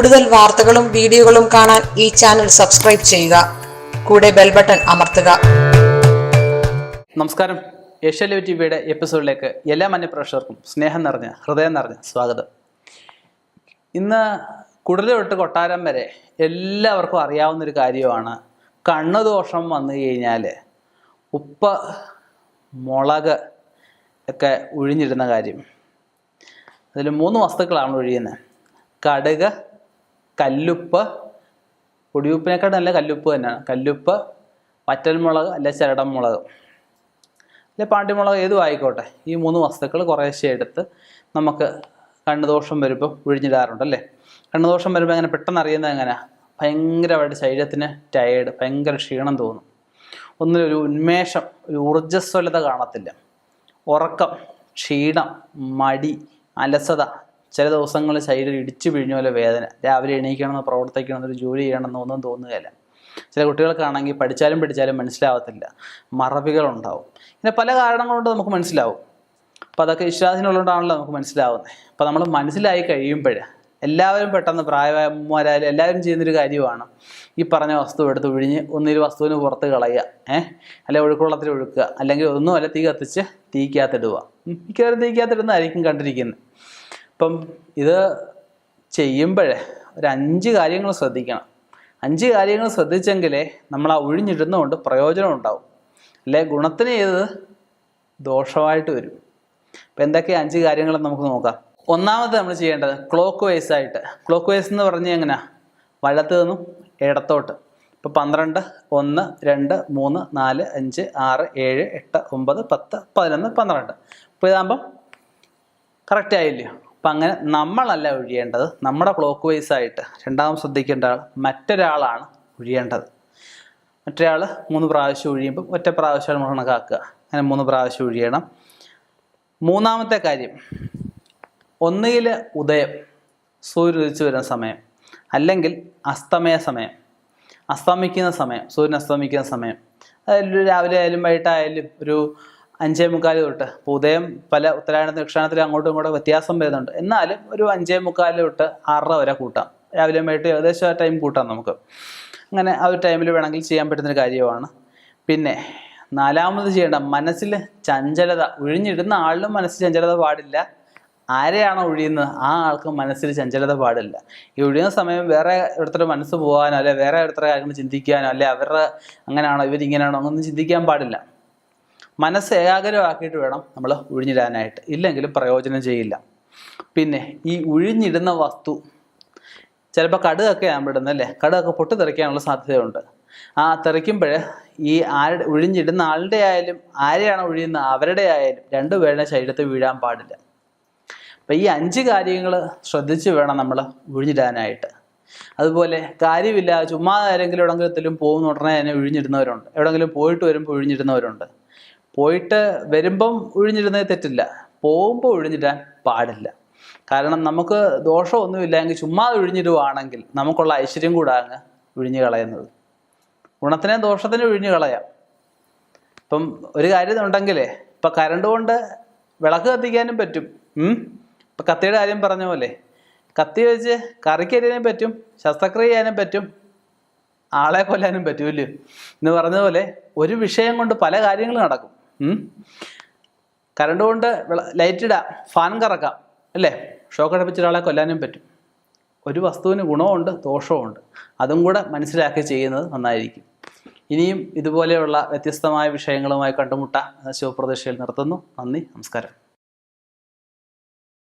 കൂടുതൽ വാർത്തകളും വീഡിയോകളും കാണാൻ ഈ ചാനൽ സബ്സ്ക്രൈബ് ചെയ്യുക. കൂടെ ബെൽ ബട്ടൺ അമർത്തുക. നമസ്കാരം. ഏഷ്യാലോ ടി വിയുടെ എപ്പിസോഡിലേക്ക് എല്ലാ മന്യപ്രേക്ഷകർക്കും സ്നേഹം നിറഞ്ഞ ഹൃദയം നിറഞ്ഞ സ്വാഗതം. ഇന്ന് കുടൽ തൊട്ട് കൊട്ടാരം വരെ എല്ലാവർക്കും അറിയാവുന്ന ഒരു കാര്യമാണ്. കണ്ണുദോഷം വന്നു കഴിഞ്ഞാൽ ഉപ്പ് മുളക് ഒക്കെ ഒഴിഞ്ഞിടുന്ന കാര്യം. അതിൽ മൂന്ന് വസ്തുക്കളാണ് ഒഴിയുന്നത്. കടുക് കല്ലുപ്പ്. പൊടിയുപ്പിനേക്കാൾ നല്ല കല്ലുപ്പ് തന്നെയാണ്. കല്ലുപ്പ് വറ്റൽമുളക് അല്ലെ ചരടം മുളക് അല്ലെ പാണ്ടിമുളക് ഏതും ആയിക്കോട്ടെ. ഈ മൂന്ന് വസ്തുക്കൾ കുറേശ്ശെ എടുത്ത് നമുക്ക് കണ്ണുദോഷം വരുമ്പോൾ ഒഴിഞ്ഞിടാറുണ്ട് അല്ലേ? കണ്ണുദോഷം വരുമ്പോൾ അങ്ങനെ പെട്ടെന്ന് അറിയുന്നത് എങ്ങനെയാണ് ഭയങ്കരമായിട്ട് ശരീരത്തിന് ടയേർഡ് ഭയങ്കര ക്ഷീണം തോന്നും. ഒന്നിലൊരു ഉന്മേഷം ഒരു ഊർജസ്വലത കാണത്തില്ല. ഉറക്കം ക്ഷീണം മടി അലസത ചില ദിവസങ്ങളിൽ ശരീരം ഇടിച്ചു പിഴിഞ്ഞ പോലെ വേദന. രാവിലെ എണീക്കണമെന്ന് പ്രവർത്തിക്കണമെന്ന് ഒരു ജോലി ചെയ്യണമെന്ന് ഒന്നും തോന്നുകയില്ല. ചില കുട്ടികൾക്കാണെങ്കിൽ പഠിച്ചാലും പഠിച്ചാലും മനസ്സിലാവത്തില്ല. മറവികളുണ്ടാവും. ഇങ്ങനെ പല കാരണങ്ങളുണ്ട് നമുക്ക് മനസ്സിലാവും. അപ്പോൾ അതൊക്കെ വിശ്വാസത്തിനുള്ളതുകൊണ്ടാണല്ലോ നമുക്ക് മനസ്സിലാവുന്നത് അപ്പോൾ നമ്മൾ മനസ്സിലായി കഴിയുമ്പോൾ എല്ലാവരും പെട്ടെന്ന് പ്രായമായാലും എല്ലാവരും ചെയ്യുന്നൊരു കാര്യമാണ് ഈ പറഞ്ഞ വസ്തു എടുത്ത് ഒഴിഞ്ഞ് ഒന്നിൽ വസ്തുവിന് പുറത്ത് കളയുക. ഏഹ് അല്ലെങ്കിൽ ഒഴുക്കുള്ളത്തിൽ ഒഴുക്കുക. അല്ലെങ്കിൽ ഒന്നും അല്ല തീ കത്തിച്ച് തീക്കകത്തിടുക. മിക്കവരും തീക്കകത്തിടുന്നതായിരിക്കും കണ്ടിരിക്കുന്നത്. അപ്പം ഇത് ചെയ്യുമ്പോഴേ ഒരു അഞ്ച് കാര്യങ്ങൾ ശ്രദ്ധിക്കണം. അഞ്ച് കാര്യങ്ങൾ ശ്രദ്ധിച്ചെങ്കിലേ നമ്മൾ ആ ഒഴിഞ്ഞിടുന്നതുകൊണ്ട് പ്രയോജനം ഉണ്ടാവും. അല്ലെ ഗുണത്തിന് ചെയ്തത് ദോഷമായിട്ട് വരും. അപ്പം എന്തൊക്കെ അഞ്ച് കാര്യങ്ങൾ നമുക്ക് നോക്കാം. ഒന്നാമത് നമ്മൾ ചെയ്യേണ്ടത് ക്ലോക്ക് വൈസ് ആയിട്ട്. ക്ലോക്ക് വൈസ് എന്ന് പറഞ്ഞാൽ എങ്ങനെയാ വലത്ത് നിന്നും ഇടത്തോട്ട്. ഇപ്പോൾ പന്ത്രണ്ട് ഒന്ന് രണ്ട് മൂന്ന് നാല് അഞ്ച് ആറ് ഏഴ് എട്ട് ഒമ്പത് പത്ത് പതിനൊന്ന് പന്ത്രണ്ട്. അപ്പോൾ ഇതാകുമ്പം കറക്റ്റ് ആയില്ലയോ അപ്പം അങ്ങനെ നമ്മളല്ല ഒഴിയേണ്ടത് നമ്മുടെ ക്ലോക്ക് വൈസ് ആയിട്ട് രണ്ടാമത് ശ്രദ്ധിക്കേണ്ട ആൾ മറ്റൊരാളാണ് ഒഴിയേണ്ടത്. മറ്റൊരാൾ മൂന്ന് പ്രാവശ്യം ഒഴിയുമ്പോൾ ഒറ്റ പ്രാവശ്യമാണ് നമ്മൾ കണക്കാക്കുക. അങ്ങനെ മൂന്ന് പ്രാവശ്യം ഒഴിയണം. മൂന്നാമത്തെ കാര്യം ഒന്നുകിൽ ഉദയം സൂര്യൻ ഉദിച്ചു വരുന്ന സമയം അല്ലെങ്കിൽ അസ്തമയ സമയം അസ്തമിക്കുന്ന സമയം സൂര്യൻ അസ്തമിക്കുന്ന സമയം. അതായത് രാവിലെ ആയാലും വൈകിട്ടായാലും ഒരു അഞ്ചേ മുക്കാൽ തൊട്ട്. ഉദയം പല ഉത്തരായണ ദക്ഷിണായനത്തിലും അങ്ങോട്ടും ഇങ്ങോട്ടും വ്യത്യാസം വരുന്നുണ്ട്. എന്നാലും ഒരു അഞ്ചേ മുക്കാൽ തൊട്ട് ആറര വരെ കൂട്ടാം. രാവിലെ വൈകിട്ട് ഏകദേശം ആ ടൈം കൂട്ടാം നമുക്ക്. അങ്ങനെ ആ ഒരു ടൈമിൽ വേണമെങ്കിൽ ചെയ്യാൻ പറ്റുന്നൊരു കാര്യമാണ്. പിന്നെ നാലാമത് ചെയ്യേണ്ട മനസ്സിൽ ചഞ്ചലത. ഒഴിഞ്ഞിടുന്ന ആളിനും മനസ്സിൽ ചഞ്ചലത പാടില്ല. ആരെയാണോ ഒഴിയുന്നത്? ആ ആൾക്ക് മനസ്സിൽ ചഞ്ചലത പാടില്ല. ഈ ഒഴിയുന്ന സമയം വേറെ ഒരുത്തരുടെ മനസ്സ് പോകാനോ അല്ലെ വേറെ ഒരുത്തരുടെ കാര്യങ്ങൾ ചിന്തിക്കാനോ അല്ലെ അവരുടെ അങ്ങനെയാണോ ഇവരിങ്ങനെയാണോ അങ്ങനൊന്നും ചിന്തിക്കാൻ പാടില്ല. മനസ്സ് ഏകാഗ്രമാക്കിയിട്ട് വേണം നമ്മൾ ഉഴിഞ്ഞിടാനായിട്ട്. ഇല്ലെങ്കിൽ പ്രയോജനം ചെയ്യില്ല. പിന്നെ ഈ ഉഴിഞ്ഞിടുന്ന വസ്തു ചിലപ്പോൾ കടുകൊക്കെ ആകുമ്പോൾ ഇടുന്നല്ലേ കടുകൊക്കെ പൊട്ടിത്തെറിക്കാനുള്ള സാധ്യതയുണ്ട്. ആ തെറിക്കുമ്പോൾ ഈ ആരുടെ ഉഴിഞ്ഞിടുന്ന ആളുടെ ആയാലും ആരെയാണ് ഒഴിയുന്നത് അവരുടെ ആയാലും രണ്ടുപേരുടെ ശരീരത്തിൽ വീഴാൻ പാടില്ല. അപ്പം ഈ അഞ്ച് കാര്യങ്ങൾ ശ്രദ്ധിച്ച് വേണം നമ്മൾ ഒഴിഞ്ഞിടാനായിട്ട് അതുപോലെ കാര്യമില്ല ചുമ്മാ ആരെങ്കിലും എവിടെങ്കിലും പോകുന്ന ഉടനെ തന്നെ ഒഴിഞ്ഞിടുന്നവരുണ്ട് എവിടെങ്കിലും പോയിട്ട് വരുമ്പോൾ ഒഴിഞ്ഞിടുന്നവരുണ്ട് പോയിട്ട് വരുമ്പം ഒഴിഞ്ഞിരുന്നേ തെറ്റില്ല. പോകുമ്പോൾ ഒഴിഞ്ഞിടാൻ പാടില്ല. കാരണം നമുക്ക് ദോഷമൊന്നുമില്ല എങ്കിൽ ചുമ്മാ ഒഴിഞ്ഞിടുവാണെങ്കിൽ നമുക്കുള്ള ഐശ്വര്യം കൂടെ അങ്ങ് ഒഴിഞ്ഞു കളയുന്നത്. ഗുണത്തിനെ ദോഷത്തിനെ ഒഴിഞ്ഞു കളയാം. ഇപ്പം ഒരു കാര്യം ഉണ്ടെങ്കിലേ ഇപ്പം കരണ്ട് കൊണ്ട് വിളക്ക് കത്തിക്കാനും പറ്റും. ഇപ്പം കത്തിയുടെ കാര്യം പറഞ്ഞ പോലെ കത്തി വെച്ച് കറിക്കരിയാനും പറ്റും ശസ്ത്രക്രിയ ചെയ്യാനും പറ്റും ആളെ കൊല്ലാനും പറ്റുമല്ലോ എന്ന് പറഞ്ഞതുപോലെ പോലെ ഒരു വിഷയം കൊണ്ട് പല കാര്യങ്ങളും നടക്കും. കറണ്ട് കൊണ്ട് ലൈറ്റ് ഇടാം ഫാൻ കറക്കാം അല്ലേ? ഷോക്ക് അടപ്പിച്ച ഒരാളെ കൊല്ലാനും പറ്റും. ഒരു വസ്തുവിന് ഗുണമുണ്ട് ദോഷവുമുണ്ട്. അതും കൂടെ മനസ്സിലാക്കി ചെയ്യുന്നത് നന്നായിരിക്കും. ഇനിയും ഇതുപോലെയുള്ള വ്യത്യസ്തമായ വിഷയങ്ങളുമായി കണ്ടുമുട്ട. ശിവപ്രതീക്ഷയിൽ നിർത്തുന്നു. നന്ദി നമസ്കാരം.